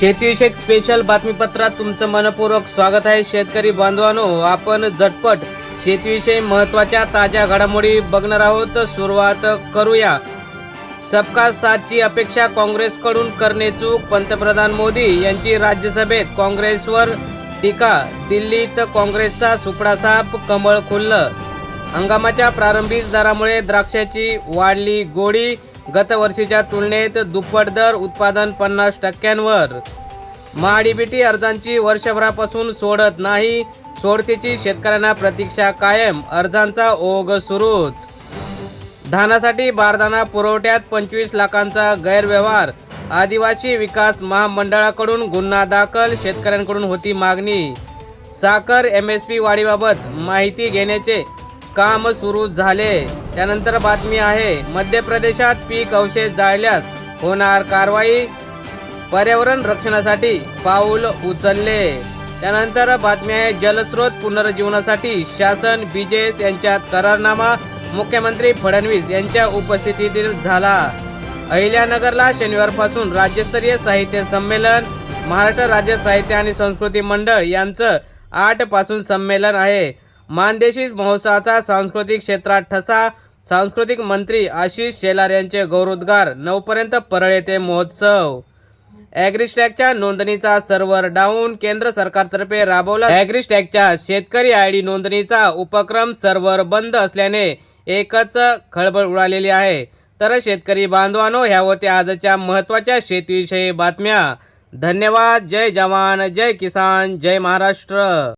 शेतीविषयक स्पेशल बातमीपत्रात तुमचं मनपूर्वक स्वागत आहे. शेतकरी बांधवांनो आपण झटपट शेतीविषयी महत्त्वाच्या ताज्या घडामोडी बघणार आहोत. सुरुवात करूया. सबका साथची अपेक्षा काँग्रेसकडून करणे चूक पंतप्रधान मोदी यांची राज्यसभेत काँग्रेसवर टीका दिल्लीत काँग्रेसचा सुपडा साप कमळ खुललं. हंगामाच्या प्रारंभीच दरामुळे द्राक्षाची वाढली गोडी गतवर्षीच्या तुलनेत दुप्पट दर उत्पादन पन्नास टक्क्यांवर. महाडीबीटी अर्जांची वर्षभरापासून सोडत नाही. सोडतीची शेतकऱ्यांना प्रतीक्षा कायम अर्जांचा ओघ सुरूच. धानासाठी बारदाना पुरवठ्यात पंचवीस लाखांचा गैरव्यवहार. आदिवासी विकास महामंडळाकडून गुन्हा दाखल शेतकऱ्यांकडून होती मागणी. साखर एम एस पी वाढीबाबत माहिती घेण्याचे काम सुरू झाले. त्यानंतर बातमी आहे मध्य प्रदेशात पीक अवशेष जाळल्यास होणार कारवाई? पर्यावरण रक्षणासाठी पाऊल उचलले. त्यानंतर बातमी आहे जलस्रोत पुनर्जीवनासाठी शासन बीजेएस यांच्यात करारनामा मुख्यमंत्री फडणवीस यांच्या उपस्थितीत झाला. अहिल्यानगरला शनिवारपासून राज्यस्तरीय साहित्य संमेलन महाराष्ट्र राज्य साहित्य आणि संस्कृती मंडळ यांचं आठपासून संमेलन आहे. मानदेशी महोत्सवाचा सांस्कृतिक क्षेत्रात ठसा. सांस्कृतिक मंत्री आशिष शेलार यांचे गौरवोद्गार. नऊपर्यंत परळ येथे महोत्सव. ॲग्रिस्टॅगच्या नोंदणीचा सर्व्हर डाऊन. केंद्र सरकारतर्फे राबवला ॲग्रिस्टॅगच्या शेतकरी आय डी नोंदणीचा उपक्रम सर्व्हर बंद असल्याने एकच खळबळ उडालेली आहे. तर शेतकरी बांधवानो ह्या होत्या आजच्या महत्त्वाच्या शेतीविषयी बातम्या. धन्यवाद. जय जवान. जय किसान. जय महाराष्ट्र.